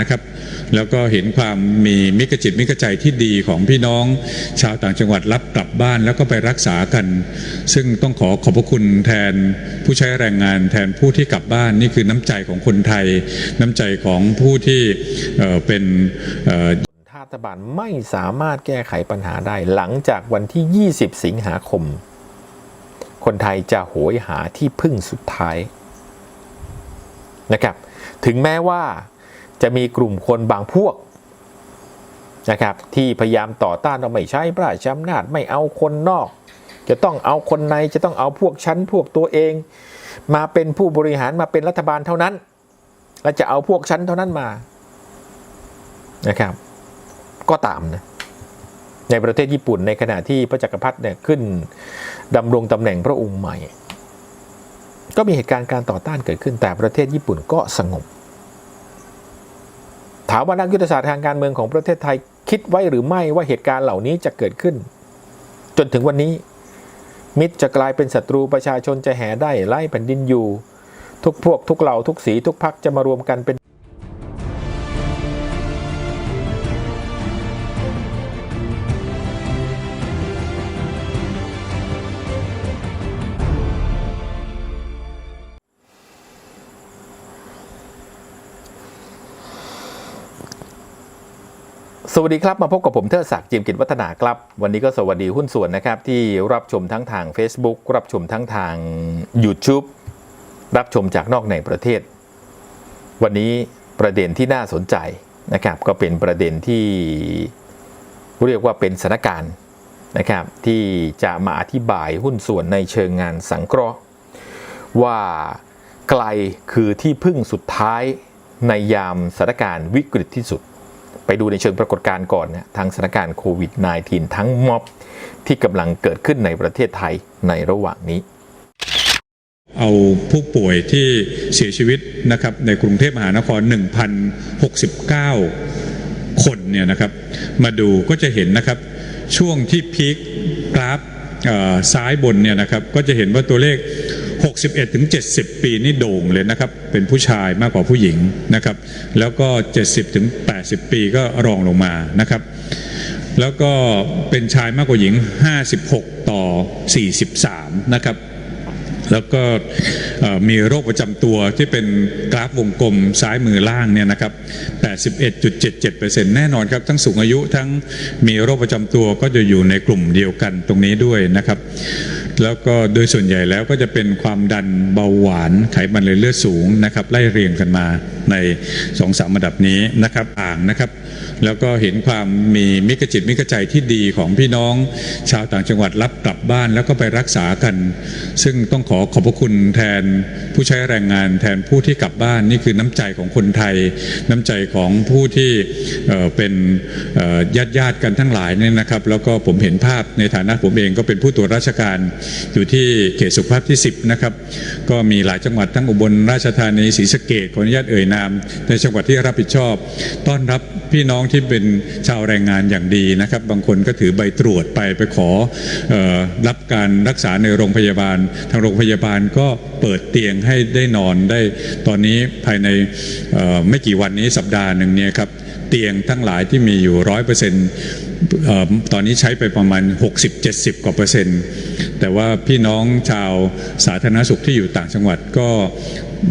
นะครับ แล้วก็เห็นความมีมิกจิตมิกใจที่ดีของพี่น้อง ชาวต่างจังหวัดรับกลับบ้านแล้วก็ไปรักษากัน ซึ่งต้องขอขอบพระคุณแทนผู้ใช้แรงงานแทนผู้ที่กลับบ้านนี่คือน้ำใจของคนไทย น้ำใจของผู้ที่เเป็นรัฐบาลไม่สามารถแก้ไขปัญหาได้หลังจากวันที่ 20 สิงหาคม คนไทยจะโหยหาที่พึ่งสุดท้ายนะครับ ถึงแม้ว่า จะมีกลุ่มคนบางพวกนะครับที่พยายามต่อต้านว่าไม่ใช้พระราชอำนาจไม่เอาคนนอก จะต้องเอาคนในจะต้องเอาพวกชั้นพวกตัวเอง มาเป็นผู้บริหารมาเป็นรัฐบาลเท่านั้น และจะเอาพวกชั้นเท่านั้นมานะครับก็ตามนะในประเทศญี่ปุ่นในขณะที่พระจักรพรรดิเนี่ยขึ้นดำรงตำแหน่งพระองค์ใหม่ ก็มีเหตุการณ์การต่อต้านเกิดขึ้นแต่ประเทศญี่ปุ่นก็สงบ ถามว่านักยุทธศาสตร์ทางการเมืองของประเทศไทยคิดไว้หรือไม่ว่าเหตุการณ์เหล่านี้จะเกิดขึ้น จนถึงวันนี้ มิตรจะกลายเป็นศัตรูประชาชนจะแห่ได้ไล่แผ่นดินอยู่ ทุกพวกทุกเหล่าทุกสีทุกพักจะมารวมกันเป็น วัสดีครับ มาพบกับผมเทิดศักดิ์จิมกิจวัฒนาครับ วันนี้ก็สวัสดีหุ้นส่วนนะครับ ที่รับชมทั้งทาง Facebook รับชมทั้งทาง YouTube รับชมจากนอกในประเทศ วันนี้ประเด็นที่น่าสนใจนะครับ ก็เป็นประเด็นที่เรียกว่าเป็นสถานการณ์นะครับ ที่จะมาอธิบายหุ้นส่วนในเชิงงานสังเคราะห์ ว่าไกลคือที่พึ่งสุดท้ายในยามสถานการณ์วิกฤตที่สุด ไปดูในเชิงปรากฏการณ์ก่อนนะทางสถานการณ์โควิด -19 ทั้งม็อบที่กำลังเกิดขึ้นในประเทศไทยในระหว่างนี้ เอาผู้ป่วยที่เสียชีวิตนะครับในกรุงเทพมหานคร 1,069 คนเนี่ยนะครับมาดูก็จะเห็นนะครับช่วงที่พีคกราฟซ้ายบนเนี่ยนะครับก็จะเห็นว่าตัวเลข 61ถึง70 ปีนี่โด่งเลยนะครับ เป็นผู้ชายมากกว่าผู้หญิงนะครับ แล้วก็ 70ถึง80 ปีก็รองลงมานะครับ แล้วก็เป็นชายมากกว่าหญิง 56 ต่อ 43 นะครับแล้วก็มีโรคประจำตัวที่เป็นกราฟวงกลมซ้ายมือล่างเนี่ยนะครับ 81.77%แน่นอนครับ ทั้งสูงอายุทั้งมีโรคประจำตัวก็จะอยู่ในกลุ่มเดียวกันตรงนี้ด้วยนะครับ แล้วก็โดยส่วนใหญ่แล้วก็จะเป็นความดันเบาหวาน ไขมันในเลือดสูงนะครับไล่เรียงกันมาใน2อสามระดับนี้นะครับอ่างนะครับ แล้วก็เห็นความมีมิกจิตมิกใจที่ดีของพี่น้อง ชาวต่างจังหวัดรับกลับบ้านแล้วก็ไปรักษากัน ซึ่งต้องขอขอบพระคุณแทนผู้ใช้แรงงานแทนผู้ที่กลับบ้านนี่คือน้ำใจของคนไทย น้ำใจของผู้ที่เเป็นญาติญาติกันทั้งหลายเนี่ยนะครับ แล้วก็ผมเห็นภาพในฐานะผมเองก็เป็นผู้ตรวจราชการอยู่ที่เขตสุขภาพที่ 10 นะครับ ก็มีหลายจังหวัดทั้งอุบลราชธานีศรีสะเกดขออนุญาตเอ่ยนาม ในจังหวัดที่รับผิดชอบ ต้อนรับพี่น้องที่เป็นชาวแรงงานอย่างดีนะครับ บางคนก็ถือใบตรวจไปไปขอออรับการรักษาในโรงพยาบาล ทางโรงพยาบาลก็เปิดเตียงให้ได้นอนได้ ตอนนี้ภายในไม่กี่วันนี้สัปดาห์หนึ่งเนี่ยครับ เตียงทั้งหลายที่มีอยู่ร้อยเปอร์เซ็นต์ตอนนี้ใช้ไปประมาณ 60-70 กว่าเปอร์เซ็นต์แต่ว่าพี่น้องชาวสาธารณสุขที่อยู่ต่างจังหวัดก็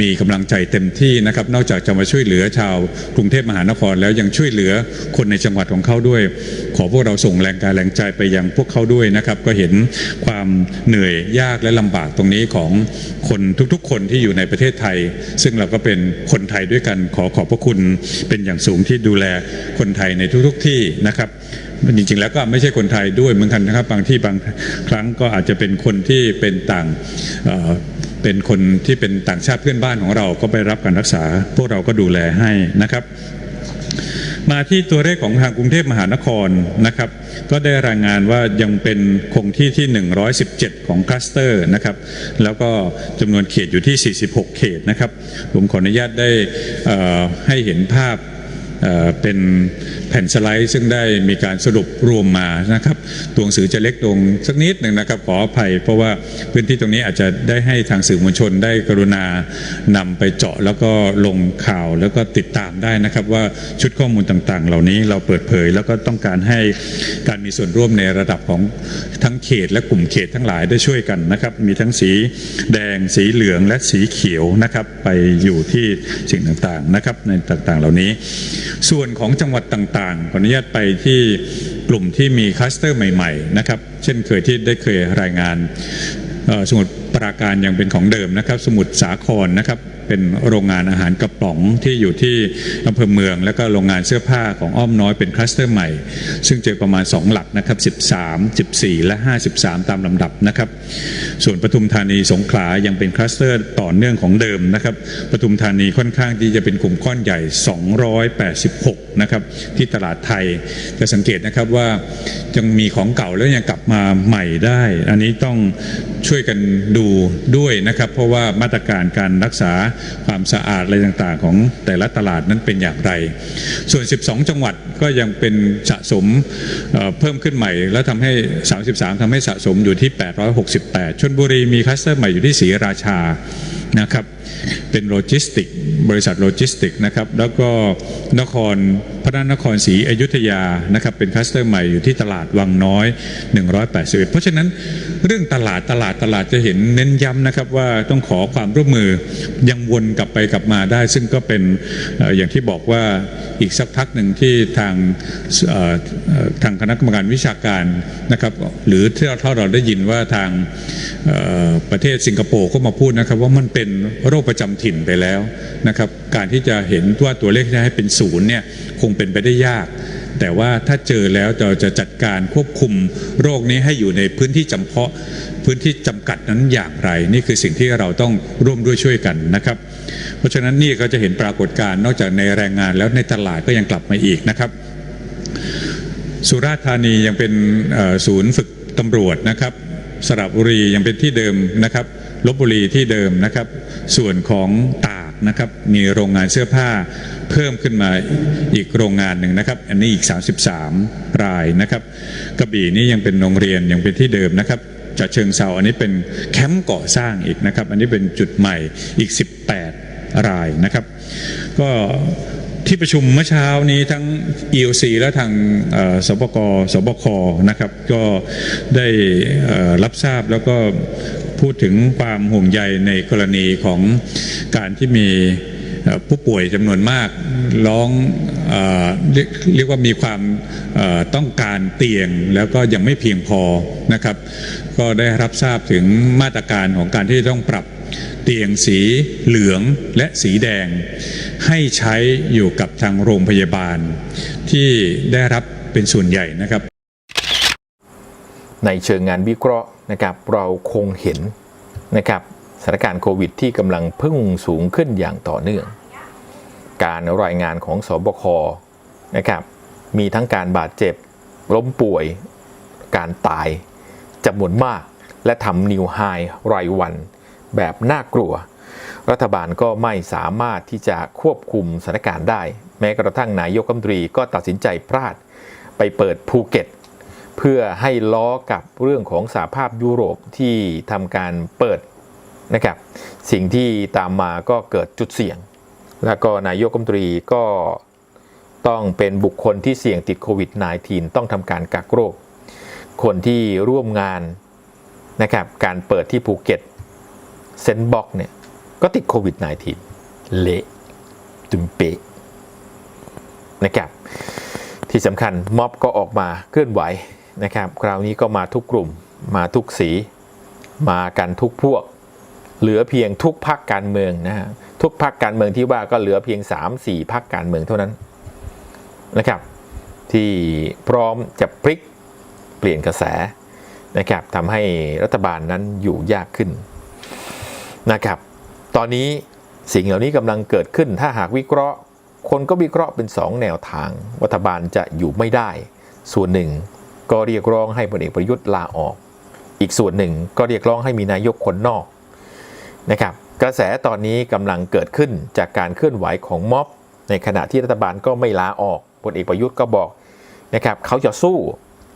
มีกำลังใจเต็มที่นะครับนอกจากจะมาช่วยเหลือชาวกรุงเทพมหานครแล้วยังช่วยเหลือคนในจังหวัดของเขาด้วย ขอพวกเราส่งแรงกายแรงใจไปยังพวกเขาด้วยนะครับ ก็เห็นความเหนื่อยยากและลำบากตรงนี้ของคนทุกๆ คนที่อยู่ในประเทศไทย ซึ่งเราก็เป็นคนไทยด้วยกันขอขอบพระคุณเป็นอย่างสูงที่ดูแลคนไทยในทุกๆที่นะครับจริงๆแล้วก็ไม่ใช่คนไทยด้วยเหมือนกันนะครับ บางที่บางครั้งก็อาจจะเป็นคนที่เป็นต่าง เป็นคนที่เป็นต่างชาติเพื่อนบ้านของเราก็ไปรับการรักษา พวกเราก็ดูแลให้นะครับ มาที่ตัวเลขของทางกรุงเทพมหานครนะครับ ก็ได้รายงานว่ายังเป็นคงที่ที่ 117 ของคลัสเตอร์นะครับ แล้วก็จำนวนเขตอยู่ที่ 46 เขตนะครับ ผมขออนุญาตได้ให้เห็นภาพเป็น ผ่นสไลด์ซึ่งได้มีการสรุปรวมมานะครับ ตัวหนังสือจะเล็กลงสักนิดหนึ่งนะครับขออภัย เพราะว่าพื้นที่ตรงนี้อาจจะได้ให้ทางสื่อมวลชนได้กรุณานำไปเจาะแล้วก็ลงข่าวแล้วก็ติดตามได้นะครับว่าชุดข้อมูลต่างๆ เหล่านี้เราเปิดเผย แล้วก็ต้องการให้การมีส่วนร่วมในระดับของทั้งเขตและกลุ่มเขตทั้งหลายได้ช่วยกันนะครับ มีทั้งสีแดงสีเหลืองและสีเขียวนะครับไปอยู่ที่สิ่งต่างๆนะครับในต่างๆเหล่านี้ ส่วนของจังหวัดต่างๆ ขออนุญาตไปที่กลุ่มที่มีคลัสเตอร์ใหม่ๆนะครับ เช่นเคยที่ได้เคยรายงานสมุด ปราการยังเป็นของเดิมนะครับ สมุทรสาครนะครับ เป็นโรงงานอาหารกระป๋องที่อยู่ที่อำเภอเมือง แล้วก็โรงงานเสื้อผ้าของอ้อมน้อยเป็นคลัสเตอร์ใหม่ ซึ่งเจอประมาณ 2 หลักนะครับ 13 14 และ 53 ตามลำดับนะครับ ส่วนปทุมธานีสงขลายังเป็นคลัสเตอร์ต่อเนื่องของเดิมนะครับปทุมธานีค่อนข้างที่จะเป็นกลุ่มก้อนใหญ่ 286 นะครับ ที่ตลาดไทยจะสังเกตนะครับว่ายังมีของเก่าแล้วยังกลับมาใหม่ได้ อันนี้ต้องช่วยกันดูด้วยนะครับ เพราะว่ามาตรการการรักษาความสะอาดอะไรต่างๆ ของแต่ละตลาดนั้นเป็นอย่างไร ส่วน 12 จังหวัดก็ยังเป็นสะสมเเพิ่มขึ้นใหม่ แล้วทำให้ 33ทำให้สะสมอยู่ที่ 868 ชนบุรีมีคลัสเตอร์ใหม่อยู่ที่ศรีราชานะครับเป็นโลจิสติก บริษัทโลจิสติกนะครับ แล้วก็นครพระนครศรีอยุธยานะครับ เป็นคลัสเตอร์ใหม่อยู่ที่ตลาดวังน้อย 181 เพราะฉะนั้น เรื่องตลาดตลาดตลาดจะเห็นเน้นย้ำนะครับว่าต้องขอความร่วมมือยังวนกลับไปกลับมาได้ ซึ่งก็เป็นอย่างที่บอกว่าอีกสักพักหนึ่งที่ทางทางคณะกรรมการวิชาการนะครับ หรือที่เราเท่าเราได้ยินว่าทางประเทศสิงคโปร์ก็มาพูดนะครับ ว่ามันเป็นโรคประจำถิ่นไปแล้วนะครับ การที่จะเห็นว่าตัวเลขที่ให้เป็นศูนย์เนี่ยคงเป็นไปได้ยาก แต่ว่าถ้าเจอแล้วเราจะจัดการควบคุมโรคนี้ให้อยู่ในพื้นที่จำเพาะ พื้นที่จำกัดนั้นอย่างไร นี่คือสิ่งที่เราต้องร่วมด้วยช่วยกันนะครับ เพราะฉะนั้นนี่ก็จะเห็นปรากฏการณ์นอกจากในแรงงานแล้วในตลาดก็ยังกลับมาอีกนะครับ สุราษฎร์ธานียังเป็นศูนย์ฝึกตำรวจนะครับ สระบุรียังเป็นที่เดิมนะครับลบบุรีที่เดิมนะครับ ส่วนของตา นะครับ มีโรงงานเสื้อผ้าเพิ่มขึ้นมาอีกโรงงานหนึ่งนะครับ อันนี้อีก 33 รายนะครับ กระบี่นี่ยังเป็นโรงเรียนยังเป็นที่เดิมนะครับจะเชิงเซาอันนี้เป็นแคมป์ก่อสร้างอีกนะครับ อันนี้เป็นจุดใหม่อีก 18 รายนะครับ ก็ที่ประชุมเมื่อเช้านี้ทั้ง EOC และทางสบกสบคนะครับ ก็ได้รับทราบแล้วก็ พูดถึงความห่วงใยในกรณีของการที่มีผู้ป่วยจำนวนมากร้องเอเรียกเรียกว่ามีความต้องการเตียงแล้วก็ยังไม่เพียงพอนะครับ ก็ได้รับทราบถึงมาตรการของการที่ต้องปรับเตียงสีเหลืองและสีแดง ให้ใช้อยู่กับทางโรงพยาบาล ที่ได้รับเป็นส่วนใหญ่นะครับ ในเชิงงานวิเคราะห์ นะครับเราคงเห็นนะครับสถานการณ์โควิดที่กำลังพุ่งสูงขึ้นอย่างต่อเนื่อง การรายงานของสบคนะครับมีทั้งการบาดเจ็บล้มป่วย การตายจำนวนมาก และทำนิวไฮรายวัน แบบน่ากลัว รัฐบาลก็ไม่สามารถที่จะควบคุมสถานการณ์ได้ แม้กระทั่งนายกรัฐมนตรีก็ตัดสินใจพลาด ไปเปิดภูเก็ต เพื่อให้ล้อกับเรื่องของสหภาพยุโรปที่ทำการเปิดนะครับสิ่งที่ตามมาก็เกิดจุดเสี่ยง แล้วก็นายกรัฐมนตรีก็ต้องเป็นบุคคลที่เสี่ยงติดโควิด -19 ต้องทำการกักโรค คนที่ร่วมงานนะครับการเปิดที่ภูเก็ตเซนบ็อกเนี่ยก็ติดโควิด -19 เละตุมเปะนะครับที่สำคัญม็อบก็ออกมาเคลื่อนไหว นะครับ คราวนี้ก็มาทุกกลุ่ม มาทุกสี มากันทุกพวก เหลือเพียงทุกพักการเมืองนะฮะทุกพักการเมืองที่ว่าก็เหลือเพียง 3-4พักการเมืองเท่านั้นนะครับ ที่พร้อมจะพลิกเปลี่ยนกระแสนะครับทำให้รัฐบาลนั้นอยู่ยากขึ้นนะครับ ตอนนี้สิ่งเหล่านี้กำลังเกิดขึ้นถ้าหากวิเคราะห์ คนก็วิเคราะห์เป็น 2 แนวทางรัฐบาลจะอยู่ไม่ได้ ส่วนหนึ่ง ก็เรียกร้องให้พลเอกประยุทธ์ลาออก อีกส่วนหนึ่งก็เรียกร้องให้มีนายกคนนอกนะครับกระแสตอนนี้กำลังเกิดขึ้นจากการเคลื่อนไหวของม็อบ ในขณะที่รัฐบาลก็ไม่ลาออกพลเอกประยุทธ์ก็บอกนะครับเขาจะสู้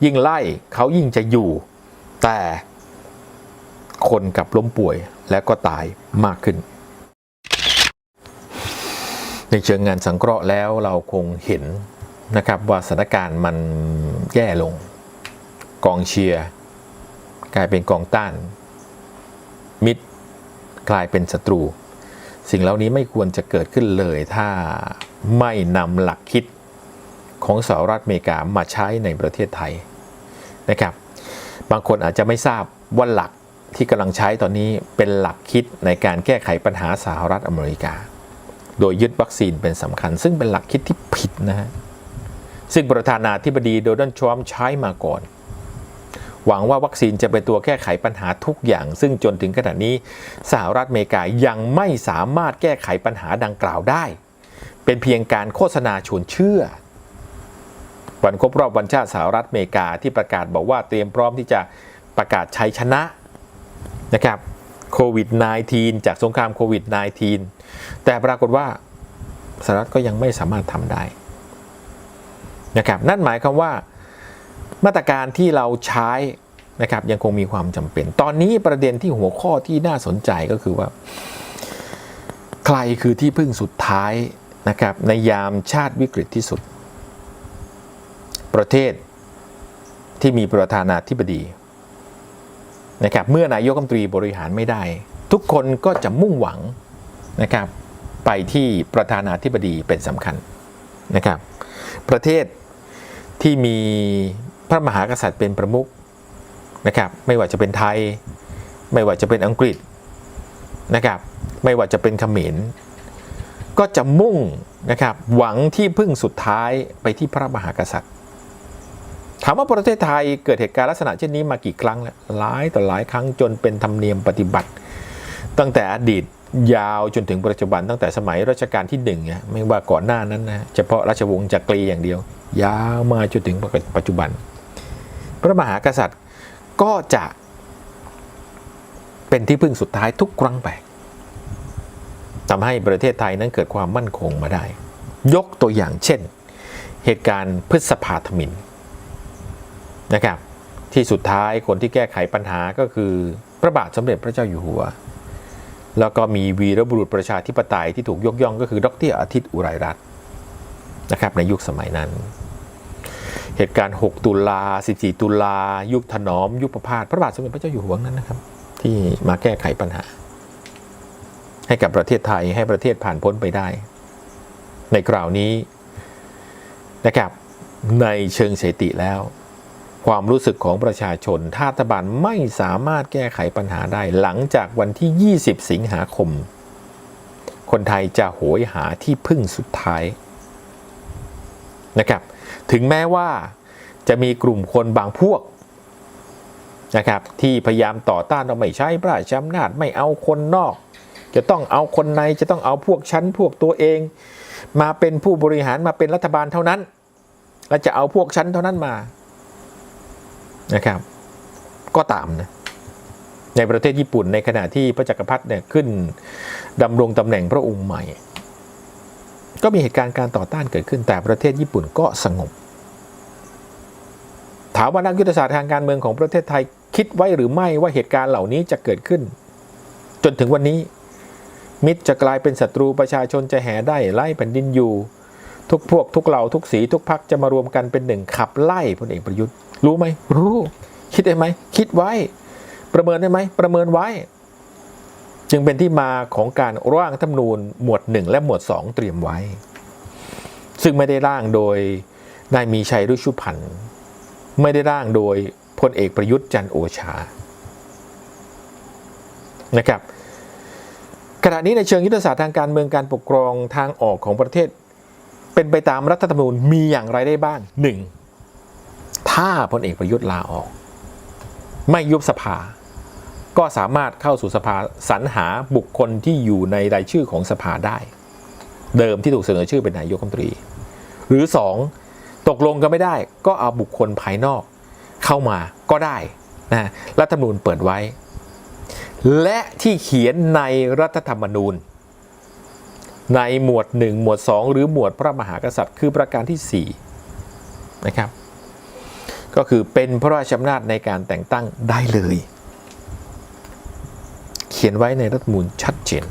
ยิ่งไล่เขายิ่งจะอยู่ แต่คนกลับล้มป่วยและก็ตายมากขึ้น ในเชิงงานสังเคราะห์แล้วเราคงเห็นนะครับว่าสถานการณ์มันแย่ลง กองเชียร์กลายเป็นกองต้าน มิตรกลายเป็นศัตรู สิ่งเหล่านี้ไม่ควรจะเกิดขึ้นเลยถ้าไม่นำหลักคิดของสหรัฐอเมริกามาใช้ในประเทศไทยนะครับ บางคนอาจจะไม่ทราบว่าหลักที่กำลังใช้ตอนนี้เป็นหลักคิดในการแก้ไขปัญหาสหรัฐอเมริกา โดยยึดวัคซีนเป็นสำคัญ ซึ่งเป็นหลักคิดที่ผิดนะฮะซึ่งประธานาธิบดีโดนัลด์ทรัมป์ใช้มาก่อน หวังว่าวัคซีนจะเป็นตัวแก้ไขปัญหาทุกอย่าง ซึ่งจนถึงขณะนี้สหรัฐอเมริกายังไม่สามารถแก้ไขปัญหาดังกล่าวได้ เป็นเพียงการโฆษณาชวนเชื่อ วันครบรอบวันชาติสหรัฐอเมริกาที่ประกาศบอกว่าเตรียมพร้อมที่จะประกาศชัยชนะนะครับโควิด -19 จากสงครามโควิด -19 แต่ปรากฏว่าสหรัฐก็ยังไม่สามารถทำได้นะครับนั่นหมายความว่า มาตรการที่เราใช้นะครับยังคงมีความจำเป็น ตอนนี้ประเด็นที่หัวข้อที่น่าสนใจก็คือว่า ใครคือที่พึ่งสุดท้ายนะครับในยามชาติวิกฤตที่สุด ประเทศที่มีประธานาธิบดีนะครับเมื่อนายกรัฐมนตรีบริหารไม่ได้ ทุกคนก็จะมุ่งหวังนะครับไปที่ประธานาธิบดีเป็นสำคัญนะครับ ประเทศที่มี พระมหากษัตริย์เป็นประมุขนะครับไม่ว่าจะเป็นไทย ไม่ว่าจะเป็นอังกฤษนะครับไม่ว่าจะเป็นเขมรก็จะมุ่งนะครับหวังที่พึ่งสุดท้ายไปที่พระมหากษัตริย์ ถามว่าประเทศไทยเกิดเหตุการณ์ลักษณะเช่นนี้มากี่ครั้งแล้วหลายต่อหลายครั้งจนเป็นธรรมเนียมปฏิบัติ ตั้งแต่อดีตยาวจนถึงปัจจุบันตั้งแต่สมัยรัชกาลที่หนึ่งนะไม่ว่าก่อนหน้านั้นนะเฉพาะราชวงศ์จักรีอย่างเดียว ยาวมาจนถึงปัจจุบัน พระมหากษัตริย์ก็จะเป็นที่พึ่งสุดท้ายทุกครั้งไปทำให้ประเทศไทยนั้นเกิดความมั่นคงมาได้ ยกตัวอย่างเช่น เหตุการณ์พฤษภาธมินนะครับที่สุดท้ายคนที่แก้ไขปัญหาก็คือพระบาทสมเด็จพระเจ้าอยู่หัว แล้วก็มีวีรบุรุษประชาธิปไตยที่ถูกยกย่องก็คือดรอาทิตย์อุไรรัตน์นะครับในยุคสมัยนั้น เหตุการณ์ 6 ตุลา 14 ตุลา ยุคถนอม ยุคประพาสพระบาทสมเด็จพระเจ้าอยู่หัวนั้นนะครับ ที่มาแก้ไขปัญหา ให้กับประเทศไทยให้ประเทศผ่านพ้นไปได้ ในคราวนี้นะครับในเชิงสถิติแล้ว ความรู้สึกของประชาชนถ้ารัฐบาลไม่สามารถแก้ไขปัญหาได้ หลังจากวันที่ 20 สิงหาคม คนไทยจะโหยหาที่พึ่งสุดท้ายนะครับ ถึงแม้ว่าจะมีกลุ่มคนบางพวกนะครับที่พยายามต่อต้านเราไม่ใช้พระราชอำนาจไม่เอาคนนอก จะต้องเอาคนในจะต้องเอาพวกชั้นพวกตัวเอง มาเป็นผู้บริหารมาเป็นรัฐบาลเท่านั้น และจะเอาพวกชั้นเท่านั้นมานะครับ ก็ตามนะในประเทศญี่ปุ่นในขณะที่พระจักรพรรดิเนี่ยขึ้นดำรงตำแหน่งพระองค์ใหม่ ก็มีเหตุการณ์การต่อต้านเกิดขึ้นแต่ประเทศญี่ปุ่นก็สงบ ถามว่านักยุทธศาสตร์ทางการเมืองของประเทศไทยคิดไว้หรือไม่ว่าเหตุการณ์เหล่านี้จะเกิดขึ้น จนถึงวันนี้ มิตรจะกลายเป็นศัตรูประชาชนจะแห่ได้ไล่แผ่นดินอยู่ ทุกพวกทุกเหล่าทุกสีทุกพักจะมารวมกันเป็นหนึ่งขับไล่พลเอกประยุทธ์ รู้ไหมรู้ คิดได้ไหมคิดไว้ ประเมินได้ไหมประเมินไว้ จึงเป็นที่มาของการร่างธรรมนูญหมวด 1 และหมวด 2 เตรียมไว้ ซึ่งไม่ได้ร่างโดยนายมีชัยรุชุพันธ์ไม่ได้ร่างโดยพลเอกประยุทธ์จันโอชานะครับขณะนี้ในเชิงยุทธศาสตร์ทางการเมืองการปกครองทางออกของประเทศ เป็นไปตามรัฐธรรมนูญมีอย่างไรได้บ้างหนึ่งถ้าพลเอกประยุทธ์ลาออก ไม่ยุบสภา ก็สามารถเข้าสู่สภาสรรหาบุคคลที่อยู่ในรายชื่อของสภาได้ เดิมที่ถูกเสนอชื่อเป็นนายกรัฐมนตรี หรือสองตกลงกันไม่ได้ก็เอาบุคคลภายนอกเข้ามาก็ได้นะรัฐธรรมนูญเปิดไว้ และที่เขียนในรัฐธรรมนูญ ในหมวด 1 หมวด 2 หรือหมวดพระมหากษัตริย์คือประการที่4นะครับก็คือเป็นพระราชอำนาจในการแต่งตั้งได้เลย เขียนไว้ในรัฐมนูญชัดเจน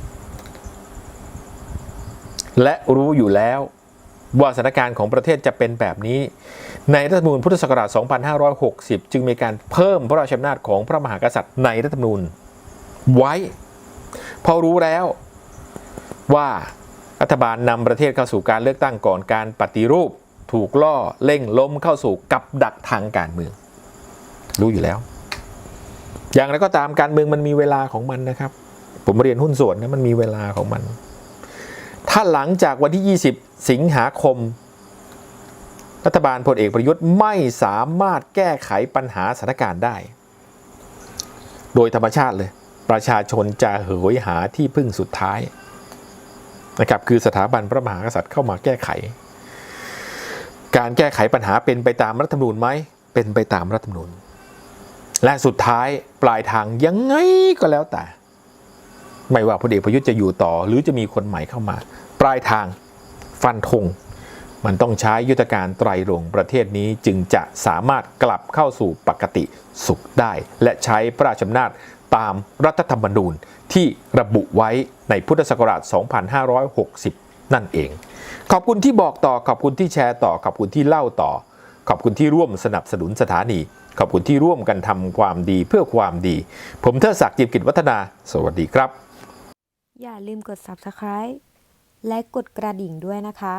และรู้อยู่แล้วว่าสถานการณ์ของประเทศจะเป็นแบบนี้ ในรัฐธรรมนูญพุทธศักราช 2560 จึงมีการเพิ่มพระราชอำนาจของพระมหากษัตริย์ในรัฐธรรมนูญไว้ พอรู้แล้วว่ารัฐบาลนำประเทศเข้าสู่การเลือกตั้งก่อนการปฏิรูป ถูกล่อเร่งล้มเข้าสู่กับดักทางการเมือง รู้อยู่แล้ว อย่างไรก็ตามการเมืองมันมีเวลาของมันนะครับ ผมเรียนหุ้นส่วนนะมันมีเวลาของมัน ถ้าหลังจากวันที่ 20 สิงหาคม รัฐบาลพลเอกประยุทธ์ไม่สามารถแก้ไขปัญหาสถานการณ์ได้ โดยธรรมชาติเลย ประชาชนจะเหยหาที่พึ่งสุดท้ายนะครับคือสถาบันพระมหากษัตริย์เข้ามาแก้ไข การแก้ไขปัญหาเป็นไปตามรัฐธรรมนูญไหมเป็นไปตามรัฐธรรมนูญ และสุดท้ายปลายทางยังไงก็แล้วแต่ ไม่ว่าพลเอกประยุทธ์จะอยู่ต่อ หรือจะมีคนใหม่เข้ามา ปลายทางฟันธงมันต้องใช้ยุทธการไตรรงประเทศนี้จึงจะสามารถกลับเข้าสู่ปกติสุขได้ และใช้พระราชอำนาจตามรัฐธรรมนูญที่ระบุไว้ในพุทธศักราช 2560 นั่นเอง ขอบคุณที่บอกต่อ ขอบคุณที่แชร์ต่อ ขอบคุณที่เล่าต่อ ขอบคุณที่ร่วมสนับสนุนสถานี ขอบคุณที่ร่วมกันทำความดีเพื่อความดี ผมเทิดศักดิ์จิมกิจวัฒนา สวัสดีครับ อย่าลืมกด subscribe และกดกระดิ่งด้วยนะคะ